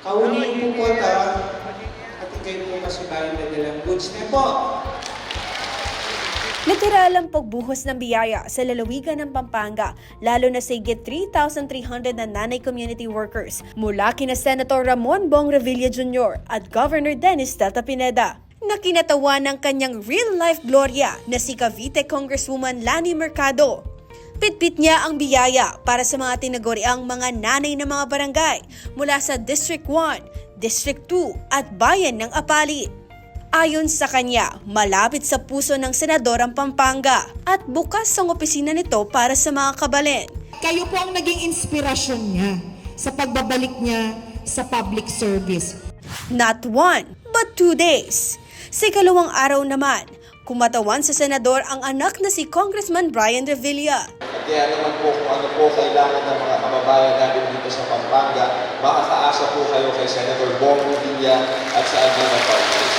Po po ito at ikay po kasi bayan na dalang goods na po. Literal ang pagbuhos ng biyaya sa lalawigan ng Pampanga, lalo na sa higit 3,300 na nanay community workers mula kina Senator Ramon Bong Revilla Jr. at Governor Dennis Tata Pineda na kinatawa ng kanyang real-life gloria na si Cavite Congresswoman Lani Mercado. Pitpit niya ang biyaya para sa mga tinaguriang mga nanay ng mga barangay mula sa District 1, District 2 at Bayan ng Apalit. Ayon sa kanya, malapit sa puso ng senador ang Pampanga at bukas ang opisina nito para sa mga kabalin. Kayo po ang naging inspirasyon niya sa pagbabalik niya sa public service. Not one, but two days. Sa ikalawang araw naman, kumatawan sa senador ang anak na si Congressman Brian Revilla. Kaya naman po kung ano po kailangan ng mga kababayan natin dito sa Pampanga, makakaasa po kayo kay Senator Bong Revilla at sa Agenda Partners.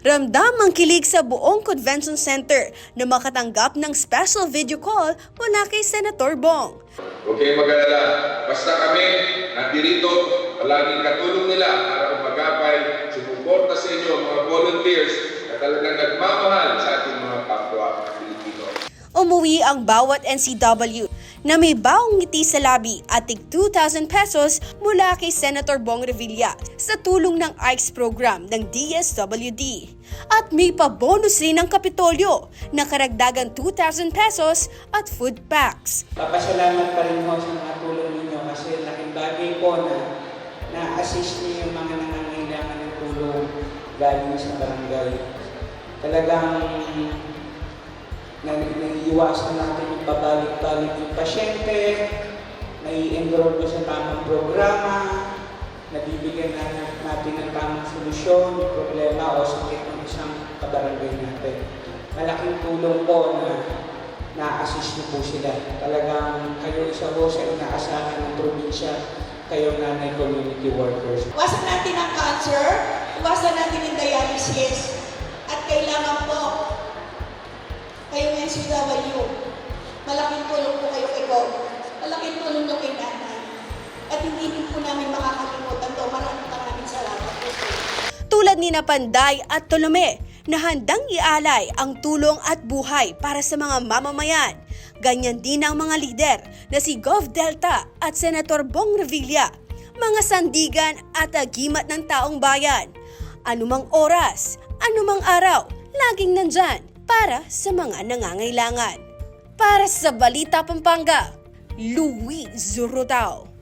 Ramdam ang kilig sa buong convention center na makatanggap ng special video call mula kay Senator Bong. Kayong mag-alala. Basta kami, nandirito, palaging katulong nila para umagapay, sumuporta sa inyo, mga volunteers na talagang nagmamahal sa ating mga. Umuwi ang bawat NCW na may bawang ngiti sa labi at tig 2,000 pesos mula kay Senator Bong Revilla sa tulong ng ICE program ng DSWD. At may pa-bonus rin ng Kapitolyo na karagdagan 2,000 pesos at food packs. Papasalamat pa rin ho sa mga tulong ninyo kasi laking bagay po na na-assist niyo yung mga nangangailangan ng tulong galing sa barangay. Talagang na naiiwasan natin yung pabalik-balik yung pasyente, nai-enroll ko sa tamang programa, nabibigyan na natin ng tamang solusyon, problema o sakit ng isang kabarangay natin. Malaking tulong po na na-assist niyo po sila. Talagang kayo isa po sa inaasahan ng probinsya, kayo nanay community workers. Iwasan natin ang cancer, iwasan natin yung dialysis, at kailangan po NCW, malaking tulong po kayo kay Bob, malaking tulong nyo kay nanay. At hindi din po namin makakalimutan to. Maraming maraming salamat po. Tulad ni Napanday at Tolome na handang ialay ang tulong at buhay para sa mga mamamayan. Ganyan din ang mga lider na si Gov Delta at Senator Bong Revilla, mga sandigan at agimat ng taong bayan. Anumang oras, anumang araw, laging nandyan para sa mga nangangailangan. Para sa Balita Pampanga, Louis Zurutao.